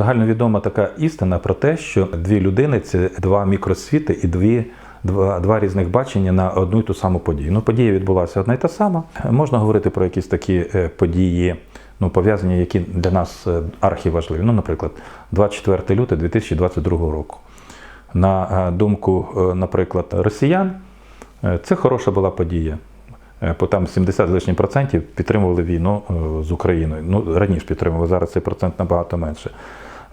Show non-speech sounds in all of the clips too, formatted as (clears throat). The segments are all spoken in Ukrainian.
загальновідома така істина про те, що дві людини це два мікросвіти і дві. Два, два різних бачення на одну і ту саму подію. Ну, подія відбулася одна і та сама. Можна говорити про якісь такі е, події, ну, пов'язані, які для нас е, архіважливі. Ну, наприклад, 24 лютого 2022 року. На е, думку, наприклад, росіян, це хороша була подія. Бо там 70 з лишнім процентів підтримували війну з Україною. Ну, раніше підтримували, зараз цей процент набагато менше.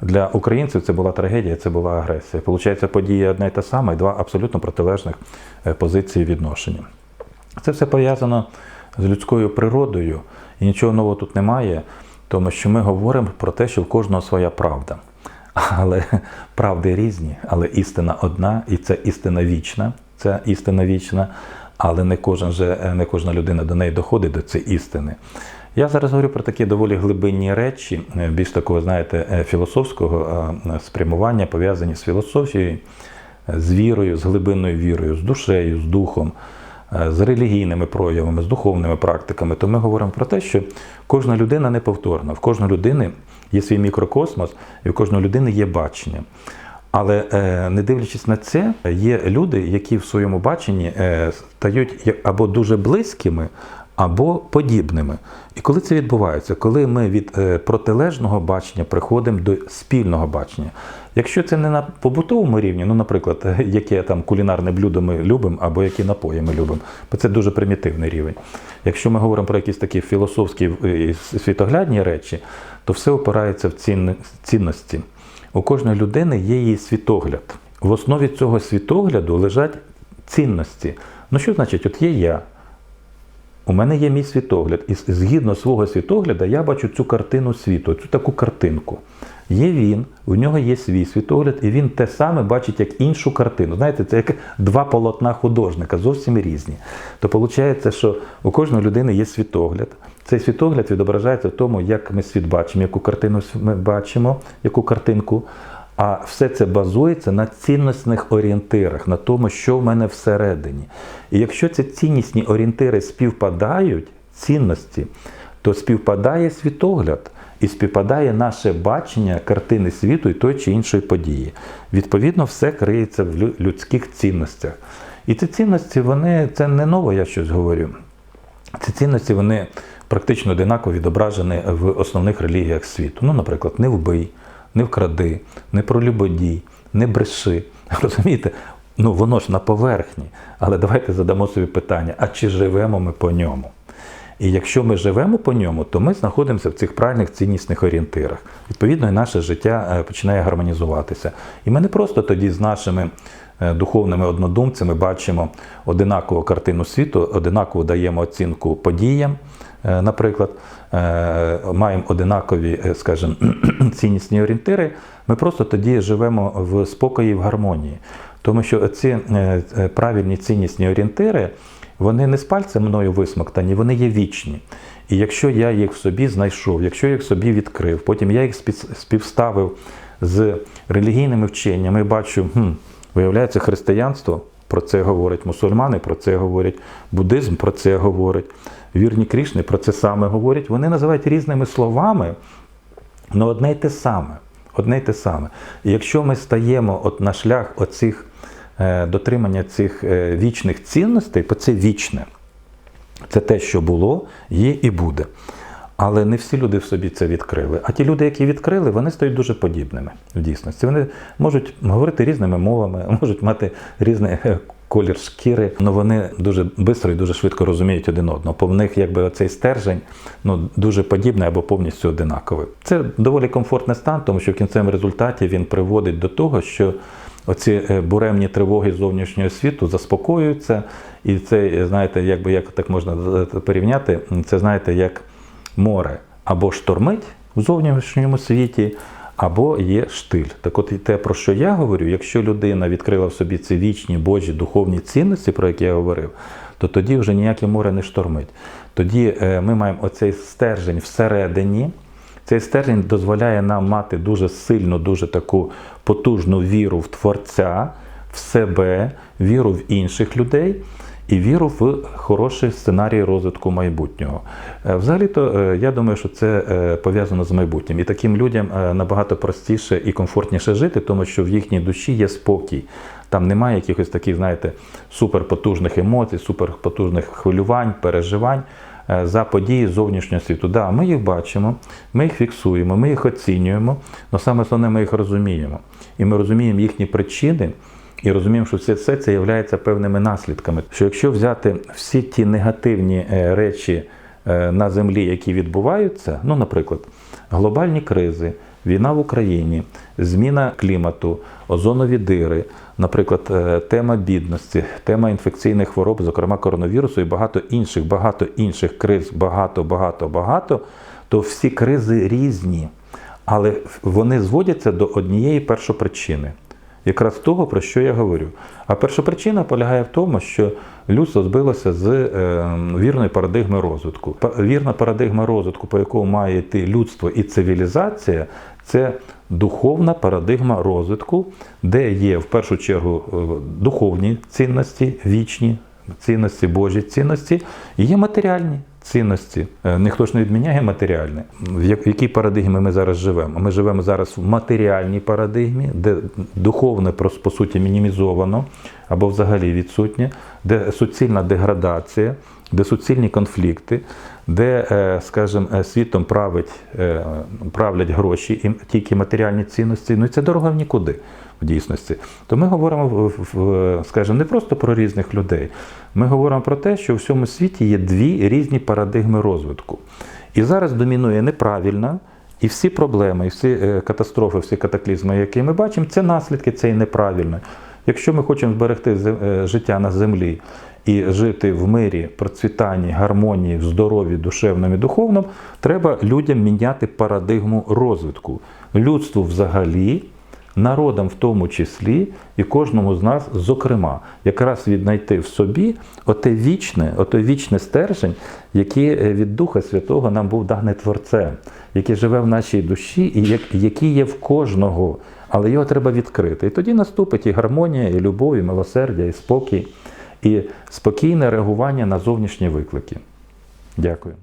Для українців це була трагедія, це була агресія. Получається, подія одна й та сама, і два абсолютно протилежних е, позиції відношення. Це все пов'язано з людською природою, і нічого нового тут немає, тому що ми говоримо про те, що в кожного своя правда. Але (laughs) правди різні, але істина одна, і це істина вічна. Це істина вічна, але не кожен же, не кожна людина до неї доходить до цієї істини. Я зараз говорю про такі доволі глибинні речі, е, більш такого, знаєте, е, філософського е, спрямування, пов'язані з філософією, з вірою, з глибинною вірою, з душею, з духом, з релігійними проявами, з духовними практиками. То ми говоримо про те, що кожна людина неповторна, в кожної людини є свій мікрокосмос, і в кожної людини є бачення. Але не дивлячись на це, є люди, які в своєму баченні стають або дуже близькими, або подібними. І коли це відбувається, коли ми від е, протилежного бачення приходимо до спільного бачення. Якщо це не на побутовому рівні, ну, наприклад, е, яке там кулінарне блюдо ми любимо, або які напої ми любимо, бо це дуже примітивний рівень. Якщо ми говоримо про якісь такі філософські е, і світоглядні речі, то все опирається в цінності. У кожної людини є її світогляд. В основі цього світогляду лежать цінності. Ну що значить, от є я, у мене є мій світогляд, і згідно свого світогляду я бачу цю картину світу, цю таку картинку. Є він, у нього є свій світогляд, і він те саме бачить як іншу картину. Знаєте, це як два полотна художника, зовсім різні. То виходить, що у кожної людини є світогляд. Цей світогляд відображається в тому, як ми світ бачимо, яку картину ми бачимо, яку картинку. А все це базується на цінностних орієнтирах, на тому, що в мене всередині. І якщо ці ціннісні орієнтири співпадають, цінності, то співпадає світогляд і співпадає наше бачення картини світу і той чи іншої події. Відповідно, все криється в людських цінностях. І ці цінності, вони це не ново, я щось говорю. Ці цінності вони практично одинаково відображені в основних релігіях світу. Ну, наприклад, не вбий, не вкради, не пролюбодій, не бреши. (laughs) Розумієте? Ну, воно ж на поверхні. Але давайте задамо собі питання: а чи живемо ми по ньому? І якщо ми живемо по ньому, то ми знаходимося в цих правильних ціннісних орієнтирах. Відповідно, і наше життя е, починає гармонізуватися. І ми не просто тоді з нашими е, духовними однодумцями бачимо одинакову картину світу, одинаково даємо оцінку подіям, е, наприклад, маємо одинакові, скажімо, (clears throat) ціннісні орієнтири. Ми просто тоді живемо в спокої в гармонії. Тому що ці правильні ціннісні орієнтири, вони не з пальцем мною висмоктані, вони є вічні. І якщо я їх в собі знайшов, якщо я їх собі відкрив, потім я їх співставив з релігійними вченнями, бачу, хм, виявляється, християнство про це говорить, мусульмани про це говорять, буддизм про це говорить, вірні Крішни про це саме говорять. Вони називають різними словами, але одне й те саме. Одне й те саме. І якщо ми стаємо от на шлях оцих дотримання цих е, вічних цінностей, то це вічне. Це те, що було, є і буде. Але не всі люди в собі це відкрили. А ті люди, які відкрили, вони стають дуже подібними в дійсності. Вони можуть говорити різними мовами, (laughs) можуть мати різний е, колір шкіри, але вони дуже швидко і дуже швидко розуміють один одного. Бо в них якби оцей стержень ну, дуже подібний або повністю одинаковий. Це доволі комфортний стан, тому що в кінцевому результаті він приводить до того, що оці е, буремні тривоги зовнішнього світу заспокоюються, і це, е, знаєте, якби як так можна е, порівняти, це знаєте, як море або штормить в зовнішньому світі, або є штиль. Так от те, про що я говорю, якщо людина відкрила в собі ці вічні Божі духовні цінності, про які я говорив, то тоді вже ніяке море не штормить. Тоді е, ми маємо оцей стержень всередині. Цей стержень дозволяє нам мати дуже сильну, дуже таку потужну віру в Творця, в себе, віру в інших людей. і віру в хороший сценарій розвитку майбутнього. Е, Взагалі-то е, я думаю, що це е, пов'язано з майбутнім. І таким людям набагато простіше і комфортніше жити, тому що в їхній душі є спокій. Там немає якихось таких, знаєте, суперпотужних емоцій, суперпотужних хвилювань, переживань за події зовнішнього світу. Да, ми їх бачимо, ми їх фіксуємо, ми їх оцінюємо, але саме основне ми їх розуміємо. І ми розуміємо їхні причини. І розуміємо, що все, це це є певними наслідками. Що якщо взяти всі ті негативні е, речі е, на землі, які відбуваються, ну, наприклад, глобальні кризи, війна в Україні, зміна клімату, озонові дири, наприклад, е, тема бідності, тема інфекційних хвороб, зокрема коронавірусу, і багато інших, багато інших криз, багато, багато, багато, то всі кризи різні, але вони зводяться до однієї першопричини якраз того, про що я говорю. А перша причина полягає в тому, що людство збилося з е, вірної парадигми розвитку. Вірна парадигма розвитку, по якому має йти людство і цивілізація, це духовна парадигма розвитку, де є в першу чергу е, духовні цінності, вічні цінності, Божі цінності, і є матеріальні цінності. Е, Ніхто ж не відміняє матеріальне. В якій парадигмі ми зараз живемо? Ми живемо зараз в матеріальній парадигмі, де духовне по суті мінімізовано або взагалі відсутнє, де суцільна деградація, де суцільні конфлікти, де, е, скажімо, е, світом править, е, правлять гроші і тільки матеріальні цінності. Ну і це дорога в нікуди в дійсності. То ми говоримо, в- в- скажімо, не просто про різних людей. Ми говоримо про те, що у всьому світі є дві різні парадигми розвитку. І зараз домінує неправильна, і всі проблеми, і всі катастрофи, всі катаклізми, які ми бачимо, це наслідки цієї неправильної. Якщо ми хочемо зберегти е, життя на землі і жити в мирі, процвітанні, гармонії, в здоров'ї душевному і духовному, треба людям міняти парадигму розвитку. Людству взагалі, народам в тому числі, і кожному з нас, зокрема, якраз віднайти в собі оте вічне, оте вічне стержень, який е, від Духа Святого нам був даний Творцем, який живе в нашій душі і як- який є в кожного. Але його треба відкрити. І тоді наступить і гармонія, і любов, і милосердя, і спокій, і спокійне реагування на зовнішні виклики. Дякую.